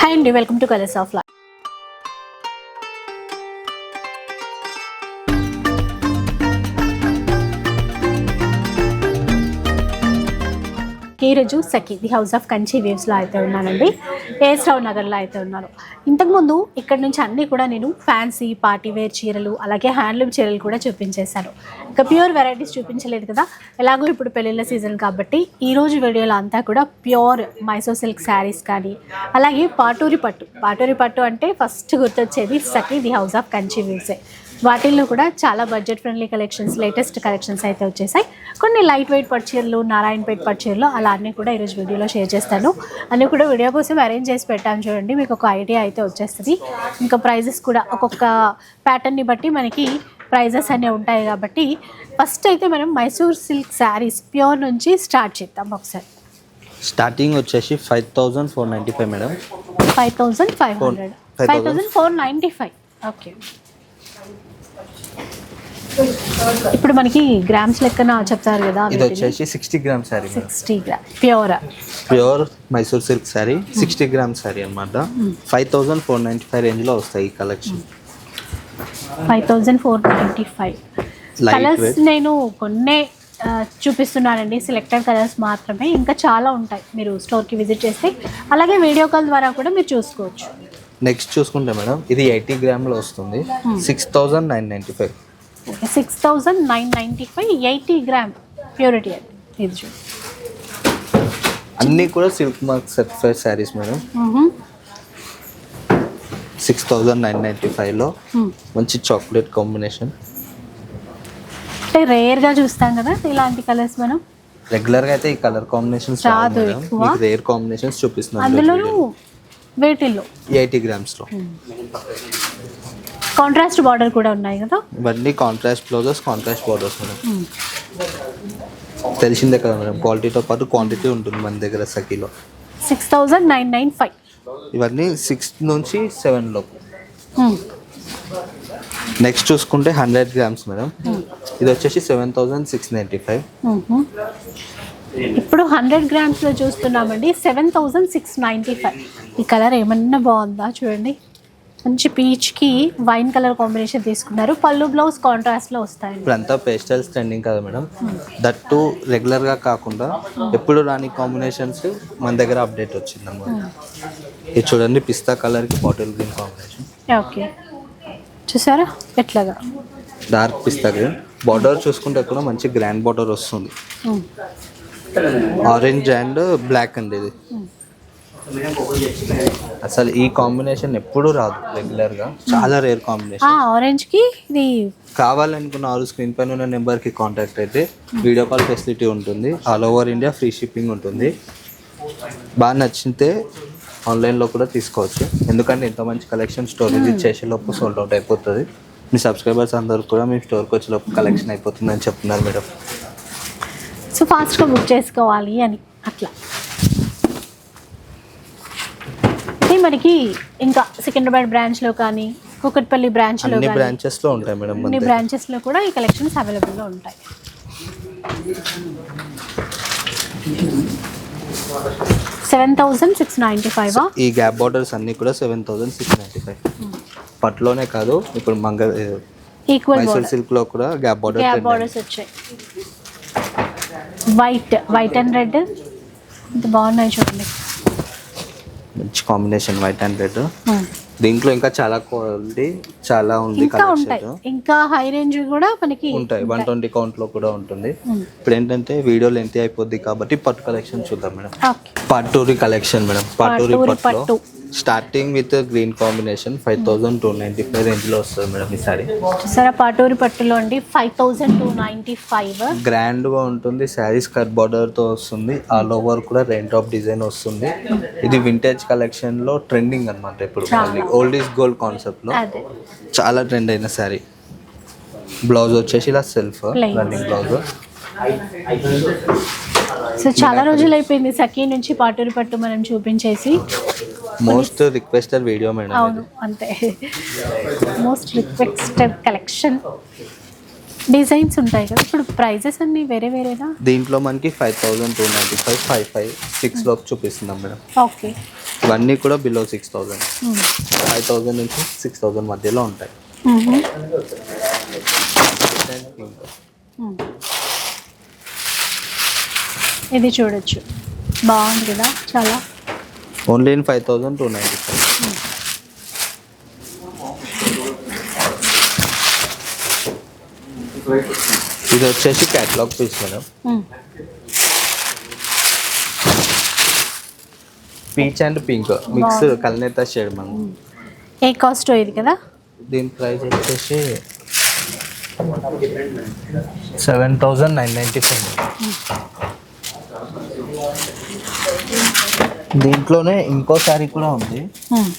Hi అండి welcome to colours of life ఈరోజు Sakhi the house of Kanchi వేవ్స్లో అయితే ఉన్నానండి. ఏఎస్ రావు నగర్లో అయితే ఉన్నాను ఇంతకుముందు ఇక్కడ నుంచి అన్నీ కూడా నేను ఫ్యాన్సీ పార్టీ వేర్ చీరలు అలాగే హ్యాండ్లూమ్ చీరలు కూడా చూపించేశాను ఇంకా ప్యూర్ వెరైటీస్ చూపించలేదు కదా. ఎలాగో ఇప్పుడు పెళ్ళిళ్ళ సీజన్ కాబట్టి ఈరోజు వీడియోలో అంతా కూడా ప్యూర్ మైసూర్ సిల్క్ శారీస్ కానీ అలాగే పాటూరి పట్టు. పాటూరి పట్టు అంటే ఫస్ట్ గుర్తొచ్చేది Sakhi the house of Kanchi వేవ్సే. వాటిల్లో కూడా చాలా budget friendly collections latest collections అయితే వచ్చేసాయి. కొన్ని లైట్ వెయిట్ పట్టుచీరలు నారాయణపేట పట్టుచీరలు అలా అన్నీ కూడా ఈరోజు వీడియోలో షేర్ చేస్తాను. అన్నీ కూడా వీడియో కోసం అరేంజ్ చేసి పెట్టాను చూడండి మీకు ఒక ఐడియా అయితే వచ్చేస్తుంది. ఇంకా ప్రైజెస్ కూడా ఒక్కొక్క ప్యాటర్న్ని బట్టి మనకి ప్రైజెస్ అనేవి ఉంటాయి కాబట్టి ఫస్ట్ అయితే మనం మైసూర్ సిల్క్ శారీస్ ప్యూర్ నుంచి స్టార్ట్ చేద్దాం ఒకసారి. స్టార్టింగ్ వచ్చేసి five thousand four ninety five madam five thousand five hundred five thousand four ninety five okay ఇప్పుడు మనకి గ్రామ్స్ లెక్కన చెప్తారు కదా ఇది వచ్చేసి sixty gram sari sixty gram pure pure Mysore silk sari sixty gram sari అనమాట five thousand four ninety five రేంజ్లో వస్తాయి ఈ collection five thousand four ninety five colours. నేను కొన్నే చూపిస్తున్నానండి. సెలెక్టెడ్ కలర్స్ మాత్రమే. ఇంకా చాలా ఉంటాయి. మీరు స్టోర్కి విజిట్ చేస్తే అలాగే వీడియో కాల్ ద్వారా కూడా మీరు చూసుకోవచ్చు. నెక్స్ట్ చూసుకుంటే మేడం ఇది ఎయిటీ గ్రామ్లో వస్తుంది. Six thousand nine ninety five six thousand nine ninety five eighty gram purity అది. ఇది చూడు. అన్నీ కూడా silk mark certified saris madam. Six thousand nine ninety ఫైవ్లో. మంచి చాక్లెట్ కాంబినేషన్ అంటే రేర్గా చూస్తాం కదా ఇలాంటి కలర్స్ మనం. రెగ్యులర్గా అయితే ఈ కలర్ కాంబినేషన్స్ రాదు ఎక్కువ. రేర్ కాంబినేషన్స్ చూపిస్తున్నాను అందులోనూ వేటిల్లో. ఎయిటీ గ్రామ్స్లో కాంట్రాస్ట్ బార్డర్ కూడా ఉన్నాయి కదా? ఇవన్నీ contrast blouses contrast borders madam తెలిసిందే కదా మేడం క్వాలిటీతో పాటు క్వాంటిటీ ఉంటుంది మన దగ్గర సఖీలో. Six thousand nine nine five ఇవన్నీ సిక్స్ నుంచి సెవెన్ లోపు. నెక్స్ట్ చూసుకుంటే హండ్రెడ్ గ్రామ్స్ మేడం. ఇది వచ్చేసి seven thousand six ninety five ఇప్పుడు హండ్రెడ్ గ్రామ్స్లో చూస్తున్నామండి seven thousand six ninety five ఈ కలర్ ఏమన్నా బాగుందా చూడండి. మంచి పీచ్కి వైన్ కలర్ కాంబినేషన్ తీసుకున్నారు. పళ్ళు బ్లౌజ్ కాంట్రాస్ట్లో వస్తాయండి ఇప్పుడంతా పేస్టల్స్ ట్రెండింగ్ కదా మేడం. దట్ టు రెగ్యులర్గా కాకుండా ఎప్పుడు రాని కాంబినేషన్స్ మన దగ్గర అప్డేట్ వచ్చింది అనమాట ఇది చూడండి పిస్తా కలర్కి బాటిల్ గ్రీన్ కాంబినేషన్ ఓకే చూసారా? ఎట్లాగా? డార్క్ పిస్తా గ్రీన్ బార్డర్ చూసుకుంటే కూడా మంచి గ్రాండ్ బార్డర్ వస్తుంది. ఆరెంజ్ అండ్ బ్లాక్ అండి ఇది. అసలు ఈ కాంబినేషన్ ఎప్పుడూ రాదు రెగ్యులర్గా చాలా రేర్ ఆ కాంబినేషన్ ఆరెంజ్కి ఇది కావాలనుకున్న ఆరు స్క్రీన్ పైన ఉన్న నెంబర్కి కాంటాక్ట్ అయితే వీడియో కాల్ ఫెసిలిటీ ఉంటుంది. All over India free shipping ఉంటుంది. బాగా నచ్చితే ఆన్లైన్లో కూడా తీసుకోవచ్చు. ఎందుకంటే ఇంత మంచి కలెక్షన్ స్టోర్ విజిట్ చేసేలోపు సోల్డ్ అవుట్ అయిపోతుంది. మీ సబ్స్క్రైబర్స్ అందరూ కూడా మీ స్టోర్కి వచ్చేలోపు కలెక్షన్ అయిపోతుందని చెప్తున్నారు మేడం. సో ఫాస్ట్గా బుక్ చేసుకోవాలి అని అట్లా ఇది మనకి ఇంకా సికింద్రాబాద్ బ్రాంచ్లో కానీ కూకట్పల్లి బ్రాంచ్లో అన్ని కానీ బ్రాంచెస్లో ఉంటాయి మేడం అన్ని. బ్రాంచెస్లో కూడా ఈ కలెక్షన్స్ అవైలబుల్గా ఉంటాయి. Seven thousand six ninety five ఈ గ్యాప్ బార్డర్స్ అన్ని కూడా seven thousand six ninety five పట్టులోనే కాదు ఇప్పుడు మంగ ఈక్వల్ మైసూర్ సిల్క్లో కూడా గ్యాప్ బార్డర్ గ్యాప్ బార్డర్స్ వచ్చాయి. వైట్ వైట్ అండ్ రెడ్ బాగున్నాయి చూడండి. మంచి కాంబినేషన్ వైట్ అండ్ రెడ్ దీంట్లో ఇంకా చాలా క్వాలిటీ చాలా ఉంది ఇంకా ఉంటాయి. ఇంకా హై రేంజ్ కూడా మనకి ఉంటాయి. వన్ ట్వంటీ కౌంట్లో కూడా ఉంటుంది. ఇప్పుడు ఏంటంటే వీడియో లెంత్ అయిపోద్ది కాబట్టి పట్టు కలెక్షన్ చూద్దాం మేడం. పట్టూరి కలెక్షన్ మేడం. పట్టూరి పట్టు. Starting with green combination five thousand two ninety five రేంజ్లో వస్తుంది మేడం ఈ సారీ చూసారా పాటూరి పట్టులో అండి five thousand two ninety five గ్రాండ్గా ఉంటుంది శారీస్ కట్ బార్డర్తో వస్తుంది ఆల్ ఓవర్ కూడా రెయిన్ టాప్ డిజైన్ వస్తుంది. ఇది వింటేజ్ కలెక్షన్లో ట్రెండింగ్ అన్నమాట ఇప్పుడు ఓల్డ్ ఈస్ గోల్డ్ కాన్సెప్ట్లో. అదే. చాలా ట్రెండ్ అయిన శారీ బ్లౌజ్ వచ్చేసి ఇలా సెల్ఫ్. రన్నింగ్ బ్లౌజ్ సో చాలా రోజులు అయిపోయింది సఖీ నుంచి పాటూరి పట్టు మనం చూపించేసి. మోస్ట్ రిక్వెస్టెడ్ వీడియో మేడం అవును అంతే. మోస్ట్ రిక్వెస్టెడ్ కలెక్షన్ డిజైన్స్ ఉంటాయి కదా ఇప్పుడు ప్రైజెస్ అన్ని వేరే వేరేనా? దీంట్లో మనకి five thousand two ninety five five five six లోపు చూపిస్తున్నాం మేడం. ఓకే. ఇవన్నీ కూడా below six thousand five thousand నుంచి సిక్స్ థౌజండ్ మధ్యలో ఉంటాయి. ఇది చూడొచ్చు. బాగుంది కదా చాలా. Only in five thousand two ninety five. ఇది వచ్చేసి catalogue piece madam. Peach and pink mix కల్నేత shade మనం ఏ కాస్ట్ ఇది కదా? దీని ప్రైస్ వచ్చేసి seven thousand nine ninety five దీంట్లోనే ఇంకో శారీ కూడా ఉంది. మ్మ్.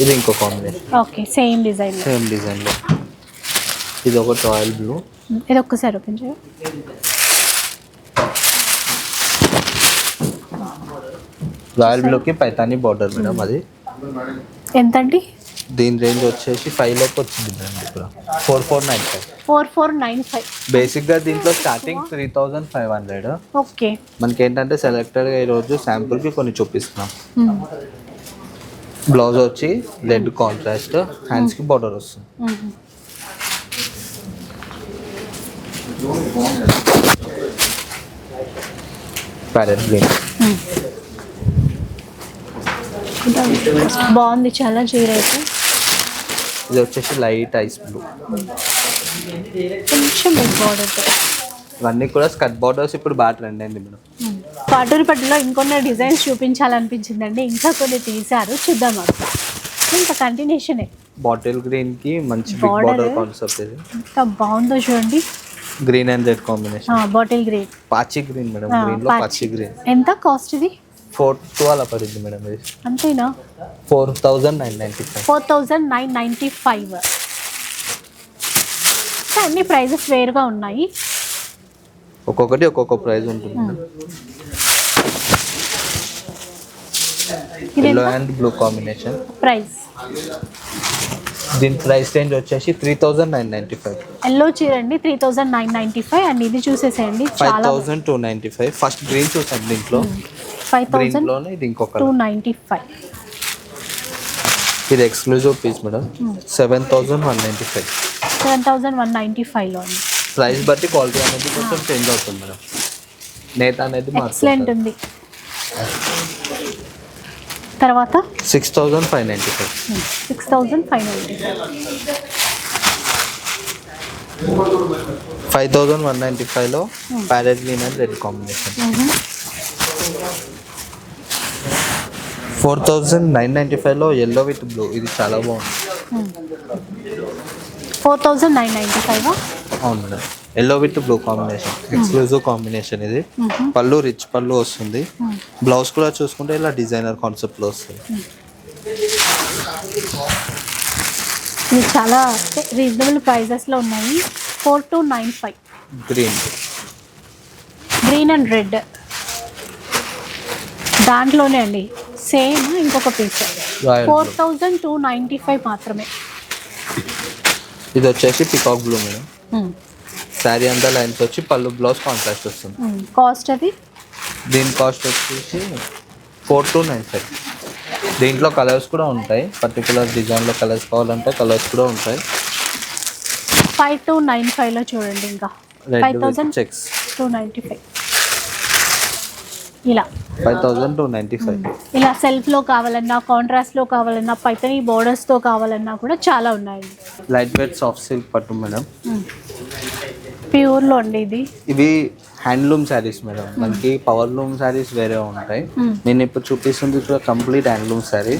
ఇది ఇంకో combination okay same design same డిజైన్లో ఇది ఒక రాయల్ బ్లూ ఇది ఒక్కసారి ఓపెన్ చేయ. రాయల్ బ్లూకి పైతాని బార్డర్ మేడం అది. ఎంతండి? దీని రేంజ్ వచ్చేసి ఫైవ్ లోపు వచ్చింది మేడం ఇప్పుడు four four nine five four four nine five బేసిక్గా దీంట్లో starting three thousand five hundred okay. మనకి ఏంటంటే సెలెక్టెడ్గా ఈరోజు శాంపుల్కి కొన్ని చూపిస్తున్నాం. బ్లౌజ్ వచ్చి రెడ్ కాంట్రాస్ట్ హ్యాండ్స్కి బార్డర్ వస్తుంది. Parrot green. బాగుంది చాలా చీర అయితే. ఇది వచ్చేసి లైట్ ఐస్ బ్లూ. కొంచెం బార్డర్ ఇవన్నీ కూడా స్కట్ బార్డర్స్ ఇప్పుడు బాగా ట్రెండ్ అయింది మేడం. పాటూరి పట్టులో ఇంకొన్ని డిజైన్స్ చూపించాలనిపించిందండి. ఇంకా కొన్ని తీశారు. చూద్దాం ఇంకా కంటిన్యూషనే బాటిల్ గ్రీన్కి మంచి బిగ్. బార్డర్ కాన్సెప్ట్ ఇది. ఎంత బాగుందో చూడండి. Green and red combination bottle green పాచి గ్రీన్ మేడం. గ్రీన్లో. పాచి గ్రీన్ ఎంత కాస్ట్ ఇది? ఫోర్ టూ అలా పడింది మేడం ఇది అంతేనా? Four thousand nine ninety five. Four thousand nine ninety five. అన్ని ప్రైజెస్ వేరుగా ఉన్నాయి. ఒక్కొక్కటి ఒక్కొక్క ప్రైస్ ఉంటుంది yellow and blue combination price దీని ప్రైస్ రేంజ్ వచ్చేసి three thousand nine ninety five. Yellow చీర అండి three thousand nine ninety five. And ఇది చూసేసేయండి. Five thousand two ninety five. First green చూసాను దీంట్లో. ఫైవ్లోనే ఇది ఇంకొక టూ నైంటీ ఫైవ్ ఇది exclusive piece madam seven thousand one ninety five seven thousand one ninety ఫైవ్లో ప్రైస్ బట్టి క్వాలిటీ అనేది కొంచెం చేంజ్ అవుతుంది మేడం నేత అనేది ఎక్సలెంట్ ఉంది. తర్వాత? Six thousand five ninety five six thousand five ninety five thousand one ninety ఫైవ్లో parrot green and red combination four thousand nine ninety ఫైవ్లో ఎల్లో విత్ బ్లూ ఇది చాలా బాగుంది. Four thousand nine ninety five అవును madam. Yellow with blue combination exclusive combination ఇది. పళ్ళు rich పళ్ళు వస్తుంది. బ్లౌజ్ కూడా చూసుకుంటే ఇలా డిజైనర్ కాన్సెప్ట్లో వస్తుంది. ఇది చాలా రీజనబుల్ ప్రైజెస్లో ఉన్నాయి. Four two nine five. Green green and red దాంట్లోనే అండి. సేమ్ ఇంకొక piece four thousand two ninety five మాత్రమే. ఇది వచ్చేసి పికాక్ బ్లూ మేడం శారీ అంతా లైన్స్ వచ్చి పళ్ళు బ్లౌజ్ కాంట్రాస్ట్ వస్తుంది. కాస్ట్ అది? దీని కాస్ట్ వచ్చేసి ఫోర్ టు నైన్ ఫైవ్. దీంట్లో కలర్స్ కూడా ఉంటాయి. పర్టికులర్ డిజైన్లో కలర్స్ కావాలంటే కలర్స్ కూడా ఉంటాయి. ఫైవ్ టు నైన్ ఫైవ్లో చూడండి ఇంకా. Five thousand checks two ninety five. ఇలా. Five thousand two ninety five. ఇలా సెల్ఫ్లో కావాలన్నా కాంట్రాస్ట్లో కావాలన్నా పైతని బోర్డర్స్తో కావాలన్నా కూడా చాలా ఉన్నాయండి. లైట్ వెయిట్ సాఫ్ట్ సిల్క్ పట్టు మేడం. ప్యూర్లో అండి ఇది. ఇవి హ్యాండ్లూమ్ శారీస్ మేడం. మనకి పవర్ లూమ్ శారీస్ వేరే ఉంటాయి. నేను ఇప్పుడు చూపిస్తుంది కూడా కంప్లీట్ హ్యాండ్లూమ్ శారీ.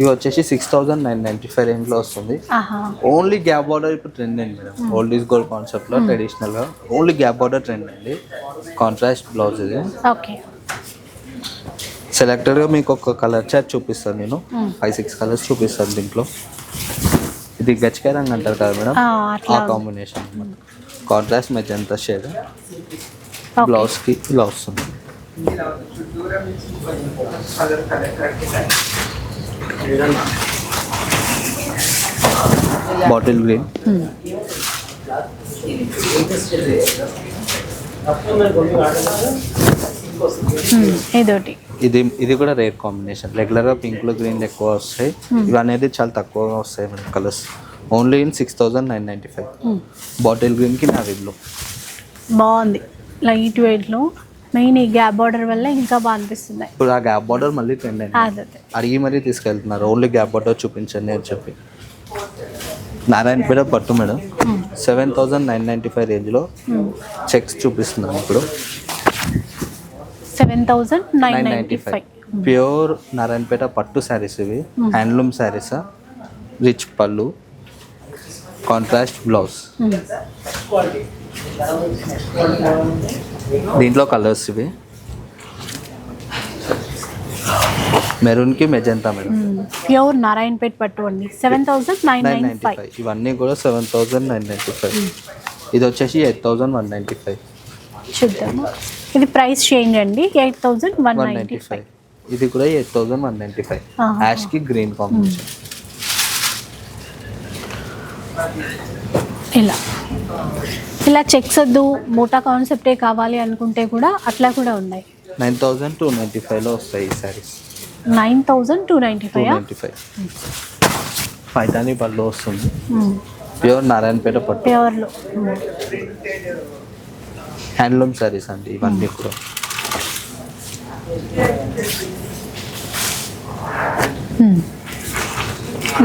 ఇవి వచ్చేసి six thousand nine ninety five రేంజ్లో వస్తుంది. ఆహా. ఓన్లీ గ్యాప్ బార్డర్ ఇప్పుడు ట్రెండ్ అండి మేడం. ఓల్డ్ ఈజ్ గోల్డ్ కాన్సెప్ట్లో ట్రెడిషనల్గా ఓన్లీ గ్యాప్ బార్డర్ ట్రెండ్ అండి. కాంట్రాస్ట్ బ్లౌజ్ ఇది. ఓకే. సెలెక్టెడ్గా మీకు ఒక కలర్ చార్ట్ చూపిస్తాను నేను. ఫైవ్ సిక్స్ కలర్స్ చూపిస్తాను దీంట్లో. ఇది గచ్చికాయ రంగు అంటారు కదా మేడం? ఆ, కాంబినేషన్ కాంట్రాస్ట్ మెజంతా షేడ్ బ్లౌజ్కి ఇలా వస్తుంది బాటిల్ గ్రీన్ ఇదొకటి. ఇది ఇది కూడా రేర్ కాంబినేషన్ రెగ్యులర్గా పింక్లో గ్రీన్ ఎక్కువ వస్తాయి. ఇవి అనేది చాలా తక్కువగా వస్తాయి madam colours only in six thousand nine ninety five bottle గ్రీన్కి నావీ బ్లూ బాగుంది. లైట్ వెయిట్లో మెయిన్ ఈ గ్యాప్ బార్డర్ వల్ల ఇంకా బాగా అనిపిస్తున్నాయి ఇప్పుడు ఆ గ్యాప్ బార్డర్ మళ్ళీ ట్రెండ్ అయింది. అడిగి మరీ తీసుకెళ్తున్నారు. ఓన్లీ గ్యాప్ బార్డర్ చూపించండి అని చెప్పి. నారాయణపేట పట్టు madam. Seven thousand nine ninety five రేంజ్లో చెక్స్ చూపిస్తున్నాను ఇప్పుడు. Seven thousand nine ninety five. Pure Narayanpet పట్టు శారీస్ ఇవి. Handloom sarees? రిచ్ పళ్ళు. Contrast blouse. దీంట్లో కలర్స్ ఇవి. మెరూన్కి మెజెంటా మేడం. ప్యూర్ నారాయణపేట్ పట్టు అండి. Seven thousand nine nine five. ఇవన్నీ కూడా seven thousand nine ninety five. ఇది వచ్చేసి eight thousand one ninety five. చూద్దాము. ఇది ప్రైస్ చేంజ్ అండి. Eight thousand one ninety five. ఇది కూడా eight thousand one ninety five. ఆహా. యాష్కి గ్రీన్ కాంబినేషన్. ఇలా. ఇలా చెక్స్ వద్దు మూటా కాన్సెప్టే కావాలి అనుకుంటే కూడా అట్లా కూడా ఉన్నాయి. నైన్ థౌజండ్ టూ నైంటీ ఫైవ్లో వస్తాయి ఈ sarees. Nine thousand two ninety five ninety five. Paithani పళ్ళు వస్తుంది. ప్యూర్ నారాయణపేట పట్టు. ప్యూర్లో. హ్యాండ్లూమ్ శారీస్ అండి ఇవన్నీ కూడా.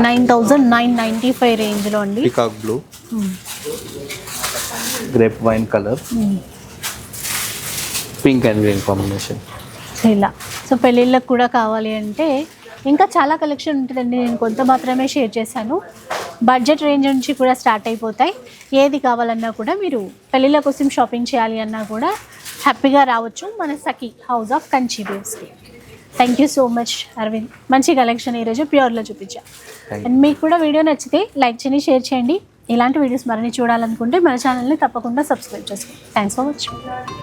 Nine thousand nine ninety five రేంజ్లో అండి. Peacock blue grape wine colour pink and green combination ఇలా. సో పెళ్ళిళ్ళకి కూడా కావాలి అంటే ఇంకా చాలా కలెక్షన్ ఉంటుందండి. నేను కొంత మాత్రమే షేర్ చేశాను. బడ్జెట్ రేంజ్ నుంచి కూడా స్టార్ట్ అయిపోతాయి. ఏది కావాలన్నా కూడా మీరు పెళ్ళిళ్ళ కోసం షాపింగ్ చేయాలి అన్నా కూడా హ్యాపీగా రావచ్చు మన Sakhi house of Kanchi వేవ్స్కి thank you so much Aravind మంచి కలెక్షన్ ఈరోజు ప్యూర్లో చూపించా. Thank అండ్ మీకు కూడా వీడియో నచ్చితే లైక్ చేయండి షేర్ చేయండి. ఇలాంటి వీడియోస్ మరిన్ని చూడాలనుకుంటే మన ఛానల్ని తప్పకుండా సబ్స్క్రైబ్ చేసుకోండి. Thanks for watching